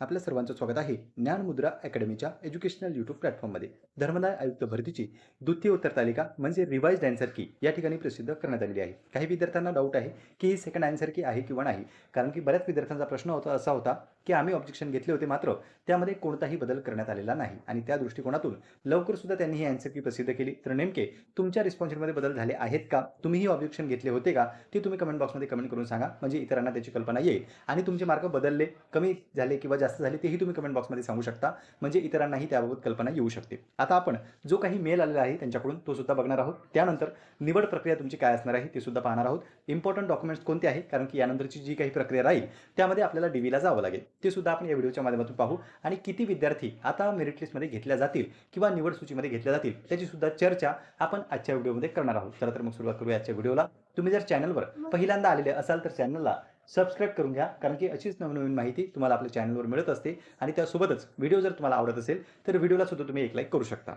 आपल्या सर्वांचं स्वागत आहे ज्ञानमुद्रा अकॅडमीच्या एज्युकेशनल यूट्यूब प्लॅटफॉर्ममध्ये. धर्मदाय आयुक्त भरतीची द्वितीय उत्तर तालिका म्हणजे रिवाइज अँसर की या ठिकाणी प्रसिद्ध करण्यात आलेली आहे. काही विद्यार्थ्यांना डाऊट आहे की ही सेकंड अँसर की आहे किंवा नाही. कारण की बऱ्याच विद्यार्थ्यांचा प्रश्न होता असा होता की आम्ही ऑब्जेक्शन घेतले होते मात्र त्यामध्ये कोणताही बदल करण्यात आलेला नाही. आणि त्या दृष्टिकोनातून लवकर सुद्धा त्यांनी ही अँसर की प्रसिद्ध केली. तर नेमके तुमच्या रिस्पॉन्सिबलमध्ये बदल झाले आहेत का? तुम्ही ही ऑब्जेक्शन घेतले होते का? ते तुम्ही कमेंट बॉक्समध्ये कमेंट करून सांगा. म्हणजे इतरांना त्याची कल्पना येईल. आणि तुमचे मार्क बदलले कमी झाले किंवा जास्त झाले तेही तुम्ही कमेंट बॉक्समध्ये सांगू शकता. म्हणजे इतरांनाही त्याबाबत कल्पना येऊ शकते. आता आपण जो काही मेल आलेला आहे त्यांच्याकडून तो सुद्धा बघणार आहोत. त्यानंतर निवड प्रक्रिया तुमची काय असणार आहे ते सुद्धा पाहणार आहोत. इम्पॉर्टंट डॉक्युमेंट्स कोणते आहे कारण की यानंतरची जी काही प्रक्रिया राहील त्यामध्ये आपल्याला डीवीला जावं लागेल. ते सुद्धा आपण या व्हिडिओच्या माध्यमातून पाहू. आणि किती विद्यार्थी आता मेरिट लिस्टमध्ये घेतल्या जातील किंवा निवड सूचीमध्ये घेतल्या जातील त्याची सुद्धा चर्चा आपण आजच्या व्हिडिओमध्ये करणार आहोत. चला तर मग सुरुवात करूया आजच्या व्हिडिओला. तुम्ही जर चॅनलवर पहिल्यांदा आलेले असाल तर चॅनलला सबस्क्राईब करून घ्या कारण की अशीच नवनवीन माहिती तुम्हाला आपल्या चॅनलवर मिळत असते आणि त्यासोबतच व्हिडिओ जर तुम्हाला आवडत असेल तर व्हिडिओला सुद्धा तुम्ही एक लाईक करू शकता.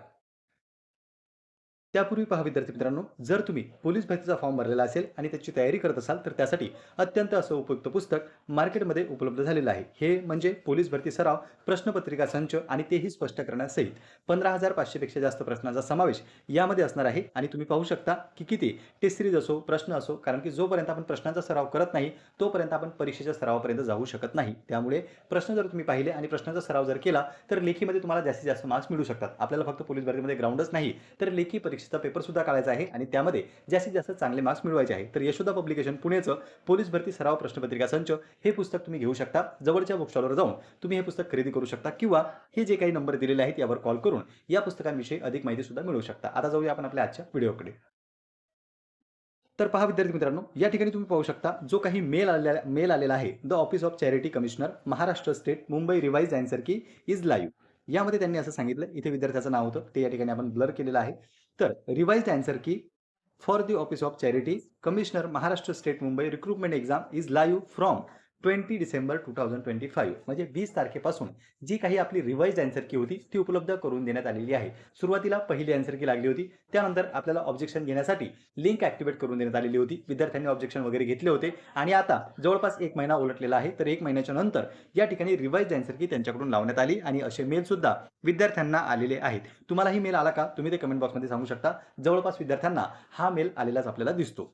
त्यापूर्वी पहा विद्यार्थी मित्रांनो जर तुम्ही पोलीस भरतीचा फॉर्म भरलेला असेल आणि त्याची तयारी करत असाल तर त्यासाठी अत्यंत असं उपयुक्त पुस्तक मार्केटमध्ये उपलब्ध झालेलं आहे. हे म्हणजे पोलीस भरती सराव प्रश्नपत्रिका संच आणि तेही स्पष्ट करण्यासहित. पंधरा हजार पाचशेपेक्षा जास्त प्रश्नांचा समावेश यामध्ये असणार आहे आणि तुम्ही पाहू शकता की किती टेस्ट सिरीज असो प्रश्न असो कारण की जोपर्यंत आपण प्रश्नांचा सराव करत नाही तोपर्यंत आपण परीक्षेच्या सरावापर्यंत जाऊ शकत नाही. त्यामुळे प्रश्न जर तुम्ही पाहिले आणि प्रश्नांचा सराव जर केला तर लेखीमध्ये तुम्हाला जास्तीत जास्त मार्क्स मिळू शकतात. आपल्याला फक्त पोलीस भरतीमध्ये ग्राउंडच नाही तर लेखी परीक्षा परीक्षेचा पेपर सुद्धा काढायचा आहे आणि त्यामध्ये जास्तीत जास्त चांगले मार्क्स मिळवायचे आहे. तर यशोदा पब्लिकेशन पुणेचं पोलीस भरती सराव प्रश्नपत्रिका संच हे पुस्तक तुम्ही घेऊ शकता. जवळच्या बुकस्टॉलवर जाऊन तुम्ही हे पुस्तक खरेदी करू शकता किंवा हे जे काही नंबर दिलेले आहेत यावर कॉल करून या पुस्तकांविषयी अधिक माहिती सुद्धा मिळवू शकता. आता जाऊया आपण आपल्या आजच्या व्हिडिओकडे. तर पहा विद्यार्थी मित्रांनो या ठिकाणी तुम्ही पाहू शकता जो काही मेल आलेला मेल आलेला आहे. The office of charity commissioner Maharashtra state Mumbai revise answer key is live यामध्ये त्यांनी असं सांगितलं इथे विद्यार्थ्याचं नाव होतं ते या ठिकाणी आपण ब्लर केलेलं आहे. तर revise answer key for the office of charity commissioner Maharashtra state Mumbai recruitment exam is live from twenty December two thousand twenty five म्हणजे वीस तारखेपासून जी काही आपली रिवाइज अँसर की होती ती उपलब्ध करून देण्यात आलेली आहे. सुरुवातीला पहिली अँसर की लागली होती त्यानंतर आपल्याला ऑब्जेक्शन घेण्यासाठी लिंक ॲक्टिवेट करून देण्यात आलेली होती. विद्यार्थ्यांनी ऑब्जेक्शन वगैरे घेतले होते. आणि आता जवळपास एक महिना उलटलेला आहे तर एक महिन्याच्या नंतर या ठिकाणी रिवाइज अँसर की त्यांच्याकडून लावण्यात आली आणि असे मेल सुद्धा विद्यार्थ्यांना आलेले आहेत. तुम्हालाही मेल आला का? तुम्ही ते कमेंट बॉक्समध्ये सांगू शकता. जवळपास विद्यार्थ्यांना हा मेल आलेलाच आपल्याला दिसतो.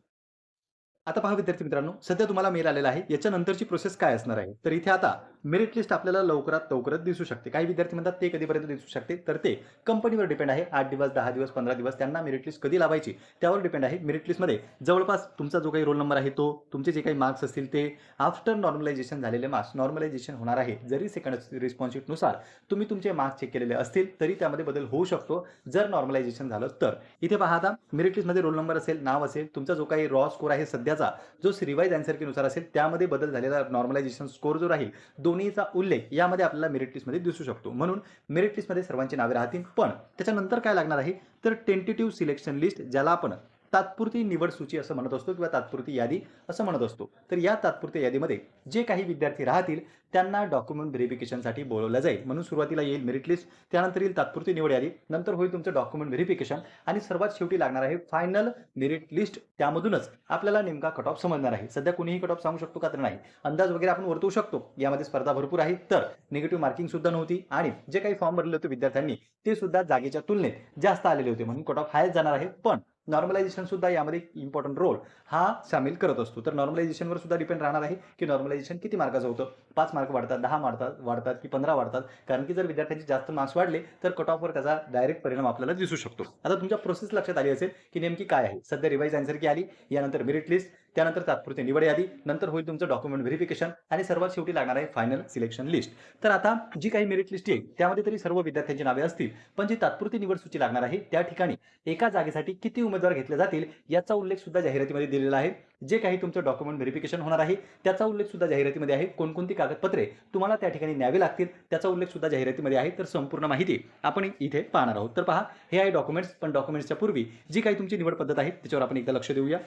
आता पहा विद्यार्थी मित्रांनो सध्या तुम्हाला मेल आलेला आहे. याच्यानंतरची प्रोसेस काय असणार आहे? तर इथे आता मेरिट लिस्ट आपल्याला लवकरात लवकरात दिसू शकते. काही विद्यार्थी म्हणतात ते कधीपर्यंत दिसू शकते? तर ते कंपनीवर डिपेंड आहे. आठ दिवस दहा दिवस पंधरा दिवस त्यांना मेरिट लिस्ट कधी लावायची? त्यावर डिपेंड आहे. मेरिट लिस्टमध्ये जवळपास तुमचा जो काही रोल नंबर आहे तो तुमचे जे काही मार्क्स असतील ते आफ्टर नॉर्मलायझेशन झालेले मार्क्स नॉर्मलायझेशन होणार आहे. जरी सेकंड रिस्पॉन्सिटनुसार तुम्ही तुमचे मार्क्स चेक केलेले असतील तरी त्यामध्ये बदल होऊ शकतो. जर नॉर्मलायझेशन झालं तर. इथे पहा आता मेरिट लिस्टमध्ये रोल नंबर असेल नाव असेल तुमचा जो काही रॉ स्कोर आहे सध्या त्याचा जो रिवाईज अँसरनुसार असेल त्यामध्ये बदल झालेला नॉर्मलायझेशन स्कोर जो राहील दोन्हीचा उल्लेख यामध्ये आपल्याला मेरिट लिस्टमध्ये दिसू शकतो. म्हणून मेरिट लिस्टमध्ये सर्वांची नावे राहतील. पण त्याच्यानंतर काय लागणार आहे? तर टेंटेटिव्ह सिलेक्शन लिस्ट ज्याला आपण तात्पुरती निवड सूची असं म्हणत असतो किंवा तात्पुरती यादी असं म्हणत असतो. तर या तात्पुरत्या यादीमध्ये जे काही विद्यार्थी राहतील त्यांना डॉक्युमेंट व्हेरिफिकेशनसाठी बोलवलं जाईल. म्हणून सुरुवातीला येईल मेरिट लिस्ट त्यानंतर येईल तात्पुरती निवड यादी नंतर होईल तुमचं डॉक्युमेंट व्हेरिफिकेशन आणि सर्वात शेवटी लागणार आहे फायनल मेरिट लिस्ट त्यामधूनच आपल्याला नेमका कट ऑफ समजणार आहे. सध्या कुणीही कट ऑफ सांगू शकतो का तर नाही. अंदाज वगैरे आपण वर्तवू शकतो. यामध्ये स्पर्धा भरपूर आहे. तर निगेटिव्ह मार्किंग सुद्धा नव्हती आणि जे काही फॉर्म भरले होते विद्यार्थ्यांनी ते सुद्धा जागेच्या तुलनेत जास्त आलेले होते. म्हणून कट ऑफ हायच जाणार आहे. पण नॉर्मलायझेशन सुद्धा यामध्ये इम्पॉर्टंट रोल हा सामील करत असतो. तर नॉर्मलायझेशनवर सुद्धा डिपेंड राहणार आहे की नॉर्मलायझेशन किती मार्काचं होतं? पाच मार्क वाढतात दहा वाढतात वाढतात की पंधरा वाढतात. कारण की जर विद्यार्थ्यांचे जास्त मार्क्स वाढले तर कट ऑफवर त्याचा डायरेक्ट परिणाम आपल्याला दिसू शकतो. आता तुमच्या प्रोसेस लक्षात आली असेल की नेमकी काय आहे? सध्या रिवाइज अँसर की आली यानंतर मेरिट लिस्ट त्यानंतर तात्पुरती निवड यादी नंतर होईल तुमचं डॉक्युमेंट व्हेरिफिकेशन आणि सर्वात शेवटी लागणार आहे फायनल सिलेक्शन लिस्ट तर आता जी काही मेरिट लिस्ट येईल त्यामध्ये तरी सर्व विद्यार्थ्यांची नावे असतील. पण जी तात्पुरती निवड सूची लागणार आहे त्या ठिकाणी एका जागेसाठी किती उमेदवार घेतले जातील याचा उल्लेख सुद्धा जाहिरातीमध्ये दिलेला आहे. जे काही तुमचं डॉक्युमेंट व्हेरिफिकेशन होणार आहे त्याचा उल्लेख सुद्धा जाहिरातीमध्ये आहे. कोणकोणती कागदपत्रे तुम्हाला त्या ठिकाणी न्यावी लागतील त्याचा उल्लेख सुद्धा जाहिरातीमध्ये आहे. तर संपूर्ण माहिती आपण इथे पाहणार आहोत. तर पहा हे आहे डॉक्युमेंट्स पण डॉक्युमेंट्सच्या पूर्वी जी काही तुमची निवड पद्धत आहे त्याच्यावर आपण एकदा लक्ष देऊया.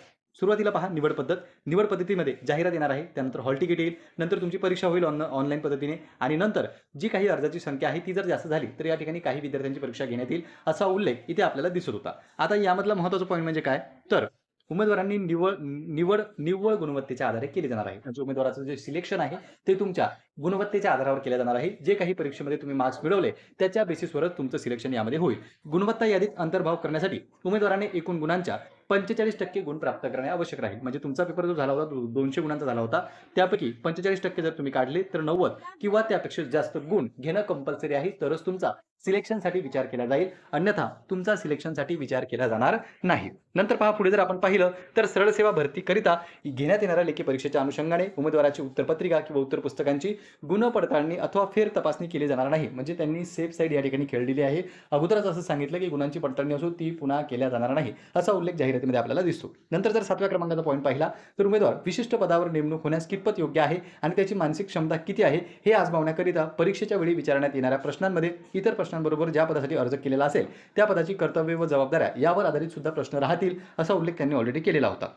सुरुवातीला पहा निवड पद्धत. निवड पद्धतीमध्ये जाहिरात येणार आहे त्यानंतर हॉल तिकीट येईल नंतर तुमची परीक्षा होईल ऑन ऑनलाईन पद्धतीने आणि नंतर जी काही अर्जाची संख्या आहे ती जर जास्त झाली तर या ठिकाणी काही विद्यार्थ्यांची परीक्षा घेण्यात येईल असा उल्लेख इथे आपल्याला दिसत होता. आता यामधला महत्त्वाचा पॉईंट म्हणजे काय? तर उमेदवारांनी निवड निवड निव्वळ गुणवत्तेच्या आधारे केली जाणार आहे. म्हणजे उमेदवाराचं जे सिलेक्शन आहे ते तुमच्या गुणवत्तेच्या आधारावर केलं जाणार आहे. जे काही परीक्षेमध्ये तुम्ही मार्क्स मिळवले त्याच्या बेसिसवरच तुमचं सिलेक्शन यामध्ये होईल. गुणवत्ता यादीत अंतर्भाव करण्यासाठी उमेदवाराने एकूण गुणांच्या पंचेचाळीस टक्के गुण प्राप्त करणे आवश्यक राहील. म्हणजे तुमचा पेपर जो झाला होता दोनशे गुणांचा झाला होता. त्यापैकी पंचेचाळीस टक्के जर तुम्ही काढले तर नव्वद किंवा त्यापेक्षा जास्त गुण घेणं कंपल्सरी आहे. तरच तुमचा सिलेक्शनसाठी विचार केला जाईल. अन्यथा तुमचा सिलेक्शनसाठी विचार केला जाणार नाही. नंतर पहा पुढे जर आपण पाहिलं तर सरळ सेवा भरतीकरिता घेण्यात येणाऱ्या लेखी परीक्षेच्या अनुषंगाने उमेदवाराची उत्तरपत्रिका किंवा उत्तर पुस्तकांची गुण पडताळणी अथवा फेर तपासणी केली जाणार नाही. म्हणजे त्यांनी सेफ साईड या ठिकाणी खेळलेली आहे. अगोदरच असं सांगितलं की गुणांची पडताळणी असो ती पुन्हा केल्या जाणार नाही. असा उल्लेख जाहीर जाहिरातीमध्ये आपल्याला दिसतो. नंतर जर सातव्या क्रमांकाचा पॉईंट पाहिला तर उमेदवार विशिष्ट पदावर नेमणूक होण्यास कितपत योग्य आहे आणि त्याची मानसिक क्षमता किती आहे हे आजमावण्याकरिता परीक्षेच्या वेळी विचारण्यात येणाऱ्या प्रश्नांमध्ये इतर प्रश्नांबरोबर ज्या पदासाठी अर्ज केलेला असेल त्या पदाची कर्तव्य व जबाबदाऱ्या यावर आधारित सुद्धा प्रश्न राहतील असा उल्लेख त्यांनी ऑलरेडी केलेला होता.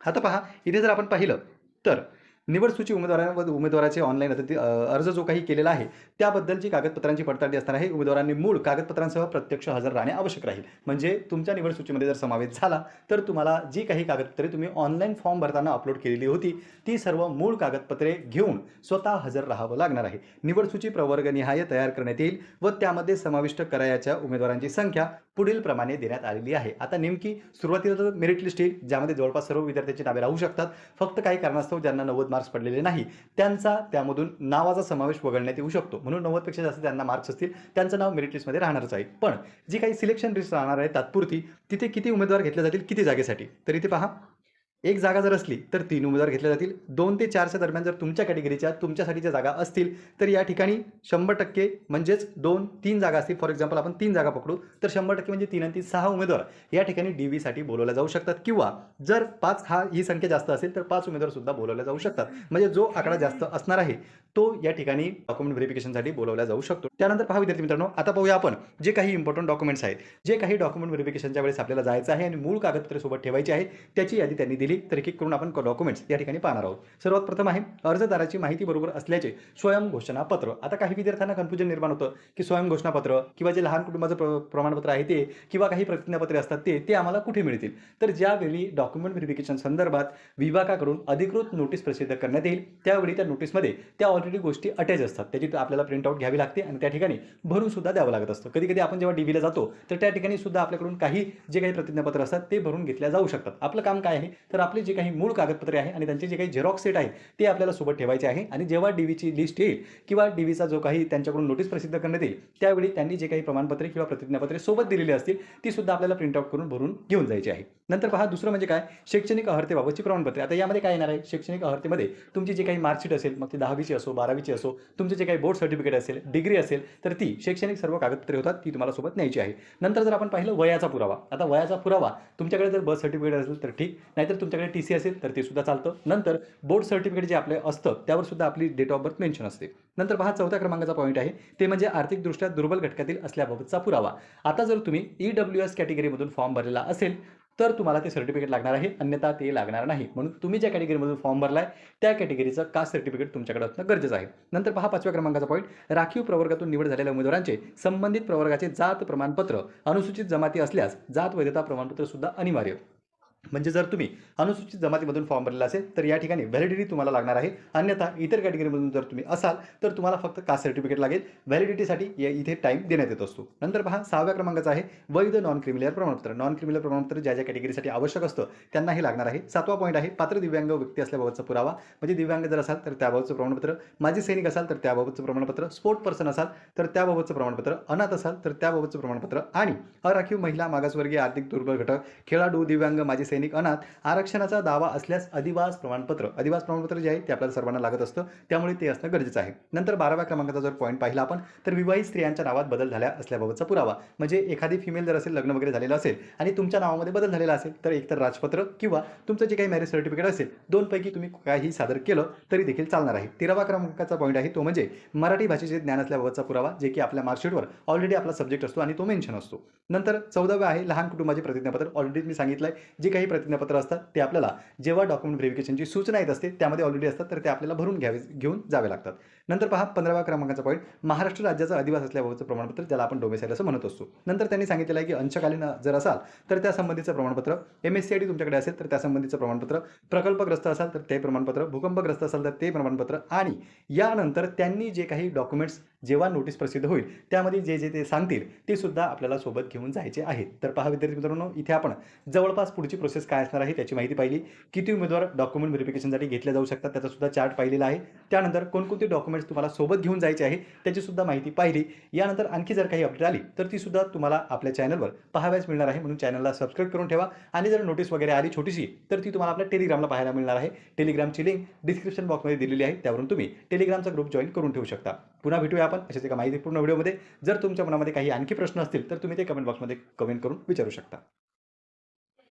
आता पहा इथे जर आपण पाहिलं तर निवड सूची उमेदवारांवर उमेदवाराचे ऑनलाईन अर्ज अर्ज जो काही केलेला आहे त्याबद्दलची कागदपत्रांची पडताळणी असणार आहे उमेदवारांनी मूळ कागदपत्रांसह प्रत्यक्ष हजर राहणे आवश्यक राहील. म्हणजे तुमच्या निवड सूचीमध्ये जर समावेश झाला तर तुम्हाला जी काही कागदपत्रे तुम्ही ऑनलाईन फॉर्म भरताना अपलोड केलेली होती ती सर्व मूळ कागदपत्रे घेऊन स्वतः हजर राहावं लागणार आहे. निवड सूची प्रवर्गनिहाय तयार करण्यात येईल व त्यामध्ये समाविष्ट करायच्या उमेदवारांची संख्या पुढील प्रमाणे देण्यात आलेली आहे. आता नेमकी सुरुवातीला तर मेरिट लिस्ट येईल ज्यामध्ये जवळपास सर्व विद्यार्थ्यांची नावे राहू शकतात. फक्त काही कारणास्तव ज्यांना नव्वद मार्क्स पडलेले नाही. त्यांचा त्यामधून नावाचा समावेश वगळण्यात येऊ शकतो. म्हणून नव्वदपेक्षा जास्त त्यांना मार्क्स असतील. त्यांचं नाव मेरिट लिस्टमध्ये राहणारच आहे. पण जी काही सिलेक्शन लिस्ट राहणार आहे तात्पुरती तिथे किती उमेदवार घेतले जातील किती जागेसाठी? तर इथे पहा एक जागा जर असली तर तीन उमेदवार घेतले जातील. दोन ते चारच्या दरम्यान जर तुमच्या कॅटेगरीच्या तुमच्यासाठीच्या जागा असतील तर या ठिकाणी शंभर टक्के म्हणजेच दोन तीन जागा असतील. फॉर एक्झाम्पल आपण तीन जागा पकडू तर शंभर टक्के म्हणजे तीन आणि तीन सहा उमेदवार या ठिकाणी डी व्हीसाठी बोलवल्या जाऊ शकतात. किंवा जर पाच हा ही संख्या जास्त असेल तर पाच उमेदवार सुद्धा बोलवल्या जाऊ शकतात. म्हणजे जो आकडा जास्त असणार आहे तो या ठिकाणी डॉक्युमेंट व्हेरिफिकेशनसाठी बोलवला जाऊ शकतो. त्यानंतर पहा विद्यार्थी मित्रांनो आता पाहूया आपण जे काही इम्पॉर्टंट डॉक्युमेंट्स आहेत जे काही डॉक्युमेंट व्हेरिफिकेशनच्या वेळेस आपल्याला जायचं आहे आणि मूळ कागदपत्रे सोबत ठेवायची आहे त्याची यादी त्यांनी दिली. तर एक करून आपण डॉक्युमेंट्स या ठिकाणी पाहणार आहोत. सर्वात प्रथम आहे अर्जदाराची माहिती बरोबर असल्याचे स्वयं घोषणापत्र आता काही विद्यार्थ्यांना कन्फ्युजन निर्माण होतं की स्वयं घोषणापत्र किंवा जे लहान कुटुंबाचं प्र प्रमाणपत्र आहे ते किंवा काही प्रतिज्ञापत्रे असतात ते ते आम्हाला कुठे मिळतील? तर ज्यावेळी डॉक्युमेंट व्हेरिफिकेशन संदर्भात विभागाकडून अधिकृत नोटीस प्रसिद्ध करण्यात येईल त्यावेळी त्या नोटीसमध्ये त्या ऑलरेडी गोष्टी अटॅच असतात. त्याची आपल्याला प्रिंटआउट घ्यावी लागते आणि त्या ठिकाणी भरून सुद्धा द्यावं लागत असतं. कधी कधी आपण जेव्हा डीव्हीला जातो तर त्या ठिकाणी सुद्धा आपल्याकडून काही जे काही प्रतिज्ञापत्र असतात ते भरून घेतल्या जाऊ शकतात. आपलं काम काय आहे? तर आपले जे काही मूळ कागदपत्रे आहे आणि त्यांचे जे काही झेरॉक्स सेट आहे ते आपल्याला सोबत ठेवायचे आहे. आणि जेव्हा डीव्हीची लिस्ट येईल किंवा डीव्हीचा जो काही त्यांच्याकडून नोटीस प्रसिद्ध करण्यात येईल त्यावेळी त्यांनी जे काही प्रमाणपत्रे किंवा प्रतिज्ञापत्रे सोबत दिलेली असतील ती सुद्धा आपल्याला प्रिंटआउट करून भरून घेऊन जायची आहे. नंतर पहा दुसरं म्हणजे काय? शैक्षणिक अहर्तेबाबतची प्रमाणपत्रे आता यामध्ये काय येणार आहे? शैक्षणिक अहर्तेमध्ये तुमची जी काही मार्कशीट असेल मग ती दहावीची असो बारावीची असो तुमचे जे काही बोर्ड सर्टिफिकेट असेल डिग्री असेल तर ती शैक्षणिक सर्व कागदपत्रे होतात ती तुम्हाला सोबत न्यायची आहे. नंतर जर आपण पाहिलं वयाचा पुरावा. आता वयाचा पुरावा तुमच्याकडे जर बर्थ सर्टिफिकेट असेल तर ठीक नाहीतर तुमच्याकडे टी सी असेल तर ते सुद्धा चालतं. नंतर बोर्ड सर्टिफिकेट जे आपले असतं त्यावर सुद्धा आपली डेट ऑफ बर्थ मेन्शन असते. नंतर पहा चौथ्या क्रमांकाचा पॉईंट आहे ते म्हणजे आर्थिकदृष्ट्या दुर्बल घटकातील असल्याबाबतचा पुरावा. आता जर तुम्ही ई डब्ल्यू एस कॅटेगरीमधून फॉर्म भरलेला असेल तर तुम्हाला ते सर्टिफिकेट लागणार आहे अन्यथा ते लागणार नाही. म्हणून तुम्ही ज्या कॅटेगरीमधून फॉर्म भरलाय त्या कॅटेगरीचं कास्ट सर्टिफिकेट तुमच्याकडे असणं गरजेचं आहे. नंतर पहा पाचव्या क्रमांकाचा पॉईंट राखीव प्रवर्गातून निवड झालेल्या उमेदवारांचे संबंधित प्रवर्गाचे जात प्रमाणपत्र अनुसूचित जमाती असल्यास जात वैधता प्रमाणपत्र सुद्धा अनिवार्य. म्हणजे जर तुम्ही अनुसूचित जमातीमधून फॉर्म भरलेला असेल तर या ठिकाणी व्हॅलिडिटी तुम्हाला लागणार आहे. अन्यथा इतर कॅटेगरीमधून जर तुम्ही असाल तर तुम्हाला फक्त कास्ट सर्टिफिकेट लागेल? व्हॅलिडिटीसाठी या इथे टाईम देण्यात येत असतो. नंतर पहा सहाव्या क्रमांकाचा आहे वैध नॉन क्रिमिलियर प्रमाणपत्र. नॉन क्रिमिलियर प्रमाणपत्र ज्या ज्या कॅटेगरीसाठी आवश्यक असतं त्यांना हे लागणार आहे. सातवा पॉईंट आहे पात्र दिव्यांग व्यक्ती असल्याबाबतचा पुरावा. म्हणजे दिव्यांग जर असाल तर त्याबाबतचं प्रमाणपत्र. माजी सैनिक असाल तर त्याबाबतचं प्रमाणपत्र. स्पोर्ट पर्सन असाल तर त्याबाबतचं प्रमाणपत्र. अनाथ असाल तर त्याबाबतचं प्रमाणपत्र. आणि अराखीव महिला मागासवर्गीय आर्थिक दुर्बल घटक. खेळाडू दिव्यांग माजी सैनिक अनाथ आरक्षणाचा दावा असल्यास अधिवास प्रमाणपत्र अधिवास प्रमाणपत्र जे आहे ते आपल्याला सर्वांना लागत असतं. त्यामुळे ते असणं गरजेचं आहे. नंतर बाराव्या क्रमांकाचा जर पॉईंट पाहिला आपण तर विवाहित स्त्रियांच्या नावात बदल झाल्या असल्याबाबतचा पुरावा. म्हणजे एखादी फिमेल जर असेल लग्न वगैरे झालेलं असेल आणि तुमच्या नावामध्ये बदल झालेला असेल तर एकतर राजपत्र किंवा तुमचं जे काही मॅरेज सर्टिफिकेट असेल दोनपैकी तुम्ही काही सादर केलं तरी देखील चालणार आहे. तेरावा क्रमांकाचा पॉईंट आहे तो म्हणजे मराठी भाषेचे ज्ञान असल्याबाबतचा पुरावा जे की आपल्या मार्कशीटवर ऑलरेडी आपला सब्जेक्ट असतो आणि तो मेन्शन असतो. नंतर चौदाव्या आहे लहान कुटुंबाचे प्रतिज्ञापत्र. ऑलरेडी मी सांगितलं आहे जे काही काही प्रतिज्ञापत्र असतात ते आपल्याला जेव्हा डॉक्युमेंट व्हेरिफिकेशनची सूचना येत असते त्यामध्ये ऑलरेडी असतात तर ते आपल्याला भरून घ्यावे घेऊन जावे लागतात. नंतर पहा पंधराव्या क्रमांकाचा पॉईंट महाराष्ट्र राज्याचा अधिवास असल्याबाबतचं प्रमाणपत्र ज्याला आपण डोमेसाईल असं म्हणत असतो. नंतर त्यांनी सांगितलेलं आहे की अंशकालीन जर असाल तर त्या संबंधीचं प्रमाणपत्र M S C I D तुमच्याकडे असेल तर त्या संबंधीचं प्रमाणपत्र प्रकल्पग्रस्त असाल तर ते प्रमाणपत्र भूकंपग्रस्त असाल तर ते प्रमाणपत्र आणि यानंतर त्यांनी जे काही डॉक्युमेंट्स जेव्हा नोटीस प्रसिद्ध होईल त्यामध्ये जे जे ते सांगतील ते सुद्धा आपल्याला सोबत घेऊन जायचे आहेत. तर पहा विद्यार्थी मित्रांनो इथे आपण जवळपास पुढची प्रोसेस काय असणार आहे त्याची माहिती पाहिली. किती उमेदवार डॉक्युमेंट व्हेरिफिकेशनसाठी घेतले जाऊ शकतात त्याचा सुद्धा चार्ट पाहिलेला आहे. त्यानंतर कोणकोणते डॉक्युमेंट डॉक्युमेंट्स तुम्हाला सोबत घेऊन जायचे आहे त्याची सुद्धा माहिती पाहिली. यानंतर आणखी जर काही अपडेट आली तर ती सुद्धा तुम्हाला आपल्या चॅनलवर पाहाव्यास मिळणार आहे. म्हणून चॅनलला सबस्क्राईब करून ठेवा. आणि जर नोटीस वगैरे आली छोटीशी तर ती तुम्हाला आपल्या टेलिग्रामला पाहायला मिळणार आहे. टेलिग्रामची लिंक डिस्क्रिप्शन बॉक्समध्ये दिलेली आहे. त्यावरून तुम्ही टेलिग्रामचा ग्रुप जॉईन करून ठेवू शकता. पुन्हा भेटूया आपण अशाच एका माहितीपूर्ण व्हिडिओमध्ये जर तुमच्या मनामध्ये काही आणखी प्रश्न असतील तर तुम्ही ते कमेंट बॉक्समध्ये कमेंट करून विचारू शकता.